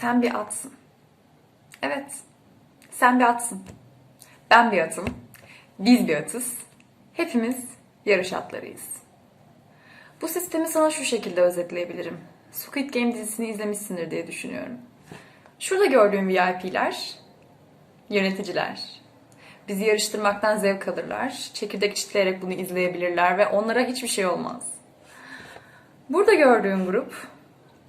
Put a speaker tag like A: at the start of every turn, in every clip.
A: Sen bir atsın. Evet. Sen bir atsın. Ben bir atım. Biz bir atız. Hepimiz yarış atlarıyız. Bu sistemi sana şu şekilde özetleyebilirim. Squid Game dizisini izlemişsindir diye düşünüyorum. Şurada gördüğüm VIP'ler, yöneticiler. Bizi yarıştırmaktan zevk alırlar. Çekirdek çitleyerek bunu izleyebilirler ve onlara hiçbir şey olmaz. Burada gördüğüm grup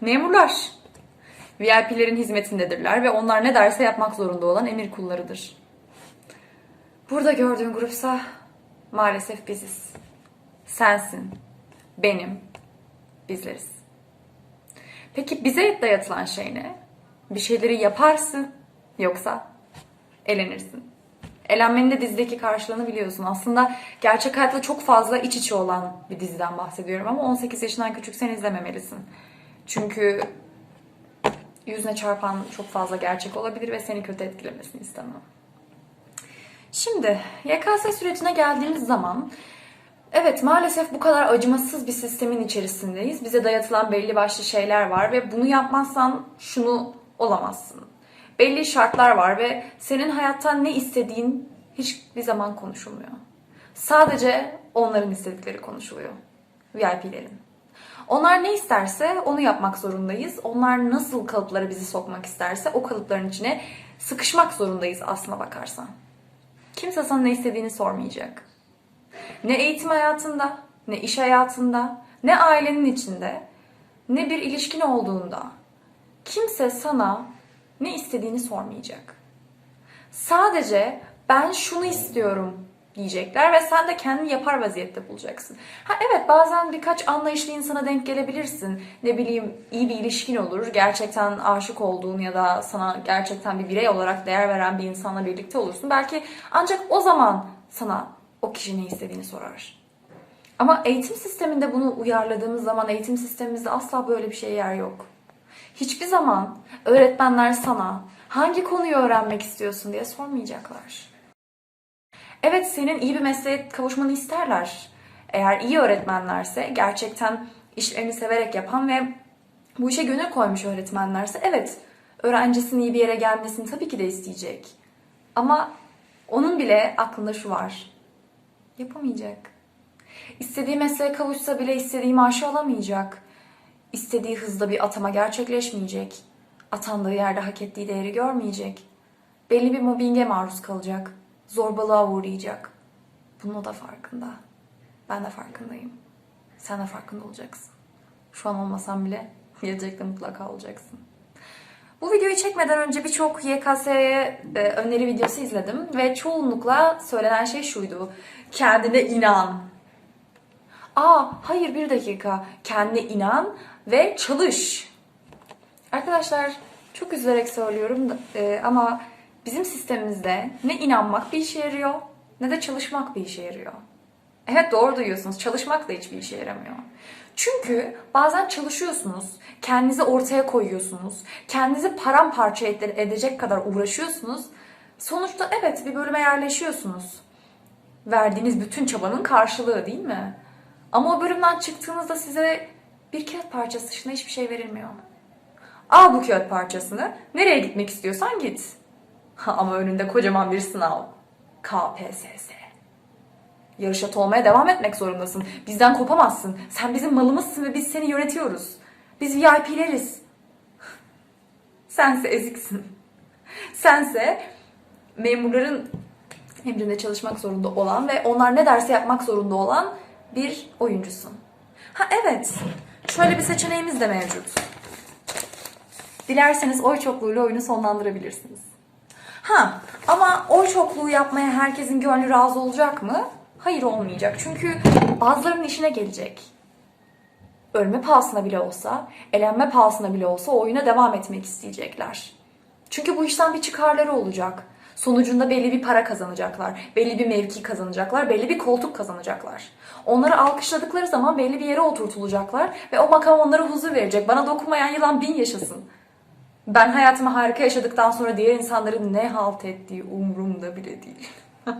A: memurlar. VIP'lerin hizmetindedirler ve onlar ne derse yapmak zorunda olan emir kullarıdır. Burada gördüğün grupsa maalesef biziz. Sensin, benim, bizleriz. Peki bize dayatılan şey ne? Bir şeyleri yaparsın yoksa elenirsin. Elenmenin de dizideki karşılığını biliyorsun. Aslında gerçek hayatla çok fazla iç içe olan bir diziden bahsediyorum ama 18 yaşından küçük sen izlememelisin. Çünkü yüzüne çarpan çok fazla gerçek olabilir ve seni kötü etkilemesini istemem. Şimdi YKS sürecine geldiğimiz zaman evet maalesef bu kadar acımasız bir sistemin içerisindeyiz. Bize dayatılan belli başlı şeyler var ve bunu yapmazsan şunu olamazsın. Belli şartlar var ve senin hayattan ne istediğin hiçbir zaman konuşulmuyor. Sadece onların istedikleri konuşuluyor. VIP'lerin. Onlar ne isterse onu yapmak zorundayız. Onlar nasıl kalıplara bizi sokmak isterse o kalıpların içine sıkışmak zorundayız aslına bakarsan. Kimse sana ne istediğini sormayacak. Ne eğitim hayatında, ne iş hayatında, ne ailenin içinde, ne bir ilişkin olduğunda kimse sana ne istediğini sormayacak. Sadece ben şunu istiyorum diyecekler ve sen de kendini yapar vaziyette bulacaksın. Ha evet bazen birkaç anlayışlı insana denk gelebilirsin. Ne bileyim iyi bir ilişkin olur. Gerçekten aşık olduğun ya da sana gerçekten bir birey olarak değer veren bir insanla birlikte olursun. Belki ancak o zaman sana o kişi ne istediğini sorar. Ama eğitim sisteminde bunu uyarladığımız zaman eğitim sistemimizde asla böyle bir şeye yer yok. Hiçbir zaman öğretmenler sana hangi konuyu öğrenmek istiyorsun diye sormayacaklar. Evet senin iyi bir mesleğe kavuşmanı isterler. Eğer iyi öğretmenlerse, gerçekten işlerini severek yapan ve bu işe gönül koymuş öğretmenlerse evet öğrencisinin iyi bir yere gelmesini tabii ki de isteyecek. Ama onun bile aklında şu var. Yapamayacak. İstediği mesleğe kavuşsa bile istediği maaşı alamayacak. İstediği hızda bir atama gerçekleşmeyecek. Atandığı yerde hak ettiği değeri görmeyecek. Belli bir mobbinge maruz kalacak. Zorbalığa uğrayacak. Bunun da farkında. Ben de farkındayım. Sen de farkında olacaksın. Şu an olmasan bile gelecekte mutlaka olacaksın. Bu videoyu çekmeden önce birçok YKS'ye e, öneri videosu izledim ve çoğunlukla söylenen şey şuydu. Kendine inan. Aa hayır bir dakika. Kendine inan ve çalış. Arkadaşlar çok üzülerek söylüyorum da, e, ama bizim sistemimizde ne inanmak bir işe yarıyor ne de çalışmak bir işe yarıyor. Evet doğru duyuyorsunuz. Çalışmak da hiçbir işe yaramıyor. Çünkü bazen çalışıyorsunuz, kendinizi ortaya koyuyorsunuz, kendinizi paramparça ede- edecek kadar uğraşıyorsunuz. Sonuçta evet bir bölüme yerleşiyorsunuz. Verdiğiniz bütün çabanın karşılığı değil mi? Ama o bölümden çıktığınızda size bir kağıt parçası dışında hiçbir şey verilmiyor. Al bu kağıt parçasını, nereye gitmek istiyorsan git. Ama önünde kocaman bir sınav. KPSS. Yarış atı olmaya devam etmek zorundasın. Bizden kopamazsın. Sen bizim malımızsın ve biz seni yönetiyoruz. Biz VIP'leriz. Sense eziksin. Sense memurların emrinde çalışmak zorunda olan ve onlar ne derse yapmak zorunda olan bir oyuncusun. Ha evet. Şöyle bir seçeneğimiz de mevcut. Dilerseniz oy çokluğuyla oyunu sonlandırabilirsiniz. Ha ama oy çokluğu yapmaya herkesin gönlü razı olacak mı? Hayır olmayacak. Çünkü bazılarının işine gelecek. Ölme pahasına bile olsa, elenme pahasına bile olsa oyuna devam etmek isteyecekler. Çünkü bu işten bir çıkarları olacak. Sonucunda belli bir para kazanacaklar, belli bir mevki kazanacaklar, belli bir koltuk kazanacaklar. Onları alkışladıkları zaman belli bir yere oturtulacaklar ve o makam onlara huzur verecek. Bana dokunmayan yılan bin yaşasın. Ben hayatımı harika yaşadıktan sonra diğer insanların ne halt ettiği umurumda bile değil.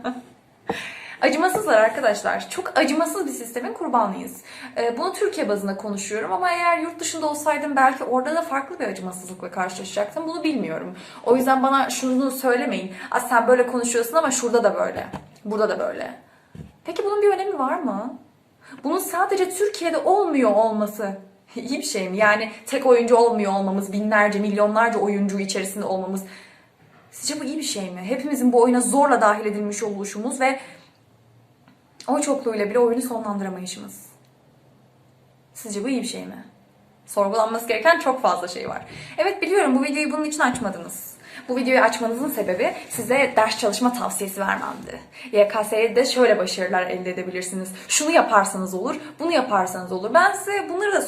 A: Acımasızlar arkadaşlar. Çok acımasız bir sistemin kurbanıyız. Ee, bunu Türkiye bazında konuşuyorum ama eğer yurt dışında olsaydım belki orada da farklı bir acımasızlıkla karşılaşacaktım. Bunu bilmiyorum. O yüzden bana şunu söylemeyin. "Aa, sen böyle konuşuyorsun ama şurada da böyle. Burada da böyle. Peki bunun bir önemi var mı? Bunun sadece Türkiye'de olmuyor olması iyi bir şey mi? Yani tek oyuncu olmuyor olmamız, binlerce, milyonlarca oyuncu içerisinde olmamız Sizce bu iyi bir şey mi? Hepimizin bu oyuna zorla dahil edilmiş oluşumuz ve oy çokluğuyla bile oyunu sonlandıramayışımız. Sizce bu iyi bir şey mi? Sorgulanması gereken çok fazla şey var. Evet biliyorum bu videoyu bunun için açmadınız. Bu videoyu açmanızın sebebi size ders çalışma tavsiyesi vermemdi. YKS'ye şöyle başarılar elde edebilirsiniz. Şunu yaparsanız olur, bunu yaparsanız olur. Ben size bunları da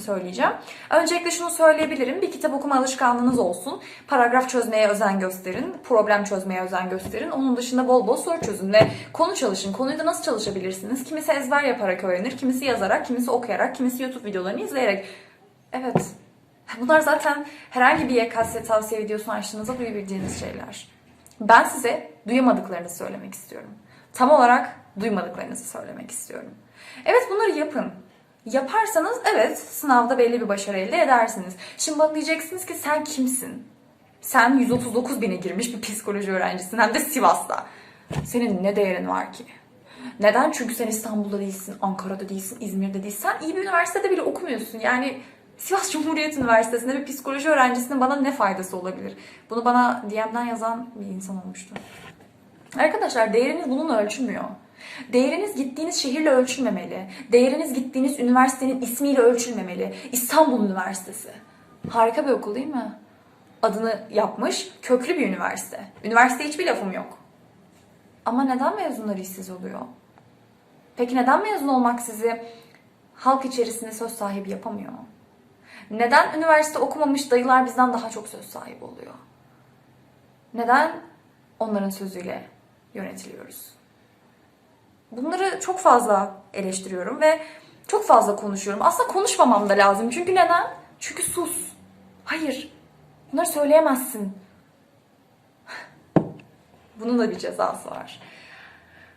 A: söyleyeceğim. Öncelikle şunu söyleyebilirim. Bir kitap okuma alışkanlığınız olsun. Paragraf çözmeye özen gösterin. Problem çözmeye özen gösterin. Onun dışında bol bol soru çözün ve konu çalışın. Konuyu da nasıl çalışabilirsiniz? Kimisi ezber yaparak öğrenir, kimisi yazarak, kimisi okuyarak, kimisi YouTube videolarını izleyerek. Evet, Bunlar zaten herhangi bir YKS tavsiye videosu açtığınızda duyabileceğiniz şeyler. Ben size duyamadıklarınızı söylemek istiyorum. Tam olarak duymadıklarınızı söylemek istiyorum. Evet bunları yapın. Yaparsanız evet sınavda belli bir başarı elde edersiniz. Şimdi bana diyeceksiniz ki sen kimsin? Sen 139 bine girmiş bir psikoloji öğrencisin hem de Sivas'ta. Senin ne değerin var ki? Neden? Çünkü sen İstanbul'da değilsin, Ankara'da değilsin, İzmir'de değilsin. Sen iyi bir üniversitede bile okumuyorsun. Yani Sivas Cumhuriyet Üniversitesi'nde bir psikoloji öğrencisinin bana ne faydası olabilir? Bunu bana DM'den yazan bir insan olmuştu. Arkadaşlar değeriniz bununla ölçülmüyor. Değeriniz gittiğiniz şehirle ölçülmemeli. Değeriniz gittiğiniz üniversitenin ismiyle ölçülmemeli. İstanbul Üniversitesi. Harika bir okul değil mi? Adını yapmış, köklü bir üniversite. Üniversite hiçbir lafım yok. Ama neden mezunları işsiz oluyor? Peki neden mezun olmak sizi halk içerisinde söz sahibi yapamıyor? Neden üniversite okumamış dayılar bizden daha çok söz sahibi oluyor? Neden onların sözüyle yönetiliyoruz? Bunları çok fazla eleştiriyorum ve çok fazla konuşuyorum. Aslında konuşmamam da lazım. Çünkü neden? Çünkü sus. Hayır. Bunları söyleyemezsin. Bunun da bir cezası var.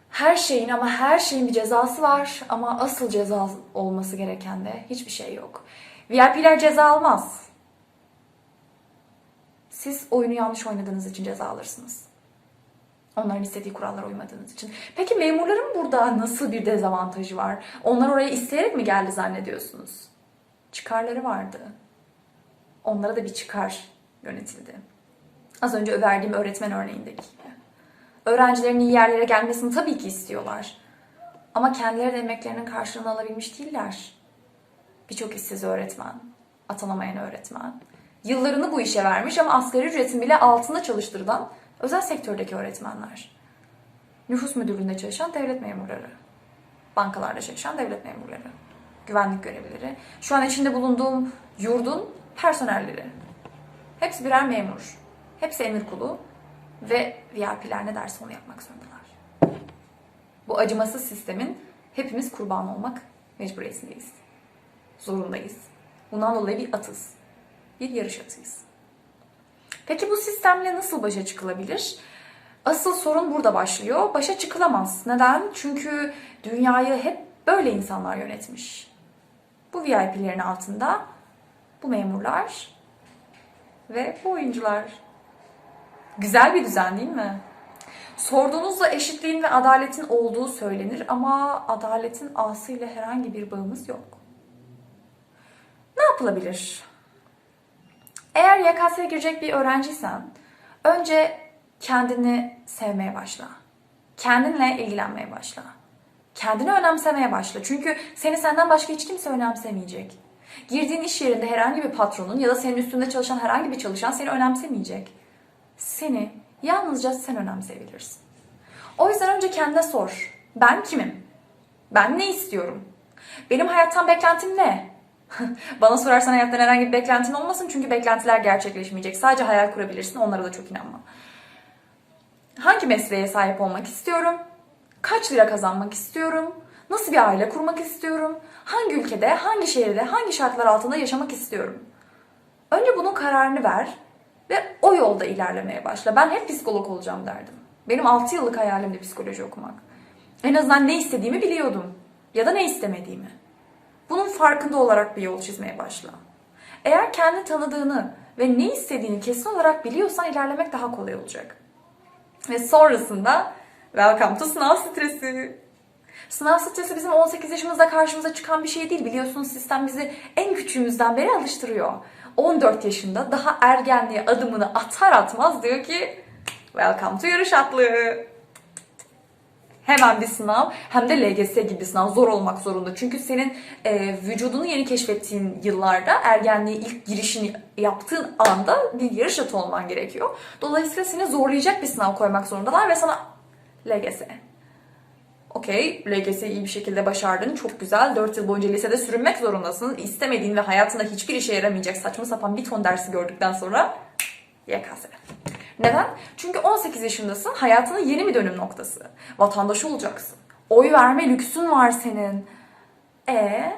A: Her şeyin ama her şeyin bir cezası var ama asıl ceza olması gereken de hiçbir şey yok. VIP'ler ceza almaz. Siz oyunu yanlış oynadığınız için ceza alırsınız. Onların istediği kurallara uymadığınız için. Peki memurların burada nasıl bir dezavantajı var? Onlar oraya isteyerek mi geldi zannediyorsunuz? Çıkarları vardı. Onlara da bir çıkar yönetildi. Az önce verdiğim öğretmen örneğindeki gibi. Öğrencilerin iyi yerlere gelmesini tabii ki istiyorlar. Ama kendileri de emeklerinin karşılığını alabilmiş değiller. Birçok işsiz öğretmen, atanamayan öğretmen. Yıllarını bu işe vermiş ama asgari ücretin bile altında çalıştırılan özel sektördeki öğretmenler. Nüfus müdürlüğünde çalışan devlet memurları. Bankalarda çalışan devlet memurları. Güvenlik görevlileri. Şu an içinde bulunduğum yurdun personelleri. Hepsi birer memur. Hepsi emir kulu. Ve VIP'ler ne derse onu yapmak zorundalar. Bu acımasız sistemin hepimiz kurban olmak mecburiyetindeyiz zorundayız. Bundan dolayı bir atız. Bir yarış atıyız. Peki bu sistemle nasıl başa çıkılabilir? Asıl sorun burada başlıyor. Başa çıkılamaz. Neden? Çünkü dünyayı hep böyle insanlar yönetmiş. Bu VIP'lerin altında bu memurlar ve bu oyuncular. Güzel bir düzen değil mi? Sorduğunuzda eşitliğin ve adaletin olduğu söylenir ama adaletin asıyla herhangi bir bağımız yok. Yapılabilir? Eğer YKS'ye girecek bir öğrenciysen önce kendini sevmeye başla. Kendinle ilgilenmeye başla. Kendini önemsemeye başla. Çünkü seni senden başka hiç kimse önemsemeyecek. Girdiğin iş yerinde herhangi bir patronun ya da senin üstünde çalışan herhangi bir çalışan seni önemsemeyecek. Seni yalnızca sen önemseyebilirsin. O yüzden önce kendine sor. Ben kimim? Ben ne istiyorum? Benim hayattan beklentim ne? Bana sorarsan hayattan herhangi bir beklentin olmasın çünkü beklentiler gerçekleşmeyecek. Sadece hayal kurabilirsin. Onlara da çok inanma. Hangi mesleğe sahip olmak istiyorum? Kaç lira kazanmak istiyorum? Nasıl bir aile kurmak istiyorum? Hangi ülkede, hangi şehirde, hangi şartlar altında yaşamak istiyorum? Önce bunun kararını ver ve o yolda ilerlemeye başla. Ben hep psikolog olacağım derdim. Benim 6 yıllık hayalimdi psikoloji okumak. En azından ne istediğimi biliyordum. Ya da ne istemediğimi. Bunun farkında olarak bir yol çizmeye başla. Eğer kendi tanıdığını ve ne istediğini kesin olarak biliyorsan ilerlemek daha kolay olacak. Ve sonrasında welcome to sınav stresi. Sınav stresi bizim 18 yaşımızda karşımıza çıkan bir şey değil. Biliyorsunuz sistem bizi en küçüğümüzden beri alıştırıyor. 14 yaşında daha ergenliğe adımını atar atmaz diyor ki welcome to yarış atlığı. Hemen bir sınav hem de LGS gibi sınav zor olmak zorunda. Çünkü senin e, vücudunu yeni keşfettiğin yıllarda ergenliğe ilk girişini yaptığın anda bir yarış atı olman gerekiyor. Dolayısıyla seni zorlayacak bir sınav koymak zorundalar ve sana LGS. Okey, LGS'yi iyi bir şekilde başardın. Çok güzel. 4 yıl boyunca lisede sürünmek zorundasın. İstemediğin ve hayatında hiçbir işe yaramayacak saçma sapan bir ton dersi gördükten sonra YKS. Neden? Çünkü 18 yaşındasın. Hayatının yeni bir dönüm noktası. Vatandaşı olacaksın. Oy verme lüksün var senin. E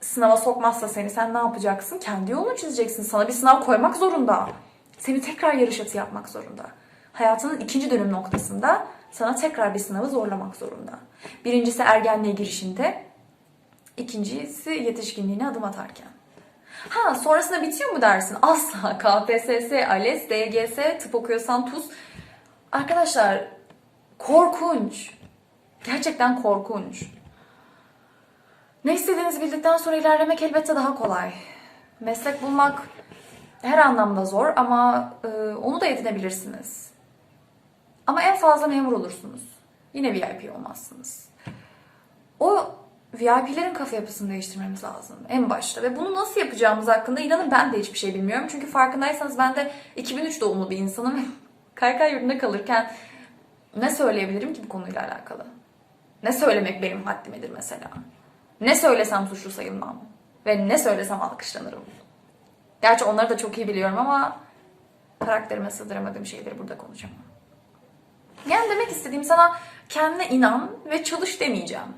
A: sınava sokmazsa seni sen ne yapacaksın? Kendi yolunu çizeceksin. Sana bir sınav koymak zorunda. Seni tekrar yarış atı yapmak zorunda. Hayatının ikinci dönüm noktasında sana tekrar bir sınavı zorlamak zorunda. Birincisi ergenliğe girişinde, ikincisi yetişkinliğine adım atarken. Ha sonrasında bitiyor mu dersin? Asla. KPSS, ALES, DGS, tıp okuyorsan TUS. Arkadaşlar korkunç. Gerçekten korkunç. Ne istediğinizi bildikten sonra ilerlemek elbette daha kolay. Meslek bulmak her anlamda zor ama e, onu da edinebilirsiniz. Ama en fazla memur olursunuz. Yine VIP olmazsınız. O VIP'lerin kafa yapısını değiştirmemiz lazım en başta. Ve bunu nasıl yapacağımız hakkında inanın ben de hiçbir şey bilmiyorum. Çünkü farkındaysanız ben de 2003 doğumlu bir insanım. Kaykay yurdunda kalırken ne söyleyebilirim ki bu konuyla alakalı? Ne söylemek benim haddimedir mesela? Ne söylesem suçlu sayılmam. Ve ne söylesem alkışlanırım. Gerçi onları da çok iyi biliyorum ama karakterime sığdıramadığım şeyleri burada konuşamam. Yani demek istediğim sana kendine inan ve çalış demeyeceğim.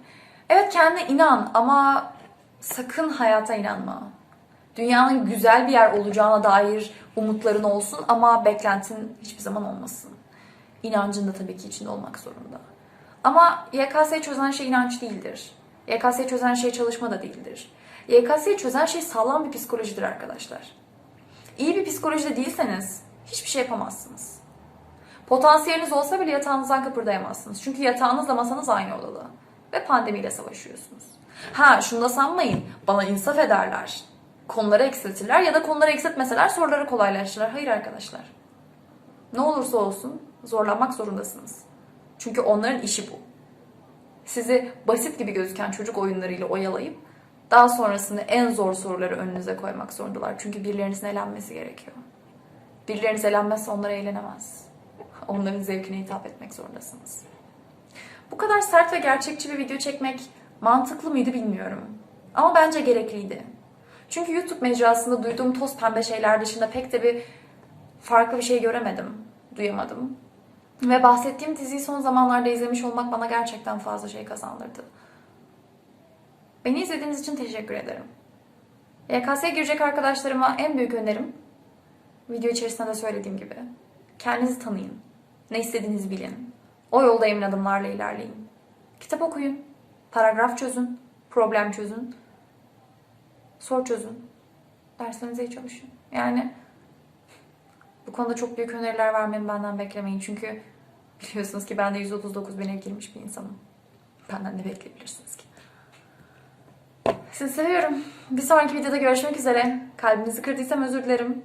A: Evet kendine inan ama sakın hayata inanma. Dünyanın güzel bir yer olacağına dair umutların olsun ama beklentin hiçbir zaman olmasın. İnancın da tabii ki içinde olmak zorunda. Ama YKS'yi çözen şey inanç değildir. YKS'yi çözen şey çalışma da değildir. YKS'yi çözen şey sağlam bir psikolojidir arkadaşlar. İyi bir psikolojide değilseniz hiçbir şey yapamazsınız. Potansiyeliniz olsa bile yatağınızdan kıpırdayamazsınız. Çünkü yatağınızla masanız aynı odalı. Ve pandemiyle savaşıyorsunuz. Ha şunu da sanmayın. Bana insaf ederler. Konuları eksiltirler ya da konuları eksiltmeseler soruları kolaylaştırırlar. Hayır arkadaşlar. Ne olursa olsun zorlanmak zorundasınız. Çünkü onların işi bu. Sizi basit gibi gözüken çocuk oyunlarıyla oyalayıp daha sonrasında en zor soruları önünüze koymak zorundalar. Çünkü birilerinizin eğlenmesi gerekiyor. Birileriniz eğlenmezse onlar eğlenemez. Onların zevkine hitap etmek zorundasınız. Bu kadar sert ve gerçekçi bir video çekmek mantıklı mıydı bilmiyorum. Ama bence gerekliydi. Çünkü YouTube mecrasında duyduğum toz pembe şeyler dışında pek de bir farklı bir şey göremedim, duyamadım. Ve bahsettiğim diziyi son zamanlarda izlemiş olmak bana gerçekten fazla şey kazandırdı. Beni izlediğiniz için teşekkür ederim. YKS'ye girecek arkadaşlarıma en büyük önerim, video içerisinde de söylediğim gibi, kendinizi tanıyın, ne istediğinizi bilin, o yolda emin adımlarla ilerleyin. Kitap okuyun, paragraf çözün, problem çözün, soru çözün, derslerinize iyi çalışın. Yani bu konuda çok büyük öneriler vermemi benden beklemeyin. Çünkü biliyorsunuz ki ben de 139 bine girmiş bir insanım. Benden ne bekleyebilirsiniz ki? Sizi seviyorum. Bir sonraki videoda görüşmek üzere. Kalbinizi kırdıysam özür dilerim.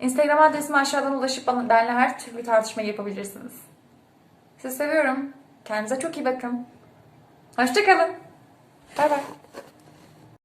A: Instagram adresime aşağıdan ulaşıp bana, benimle her türlü tartışma yapabilirsiniz. Sizi seviyorum. Kendinize çok iyi bakın. Hoşçakalın. Bay bay.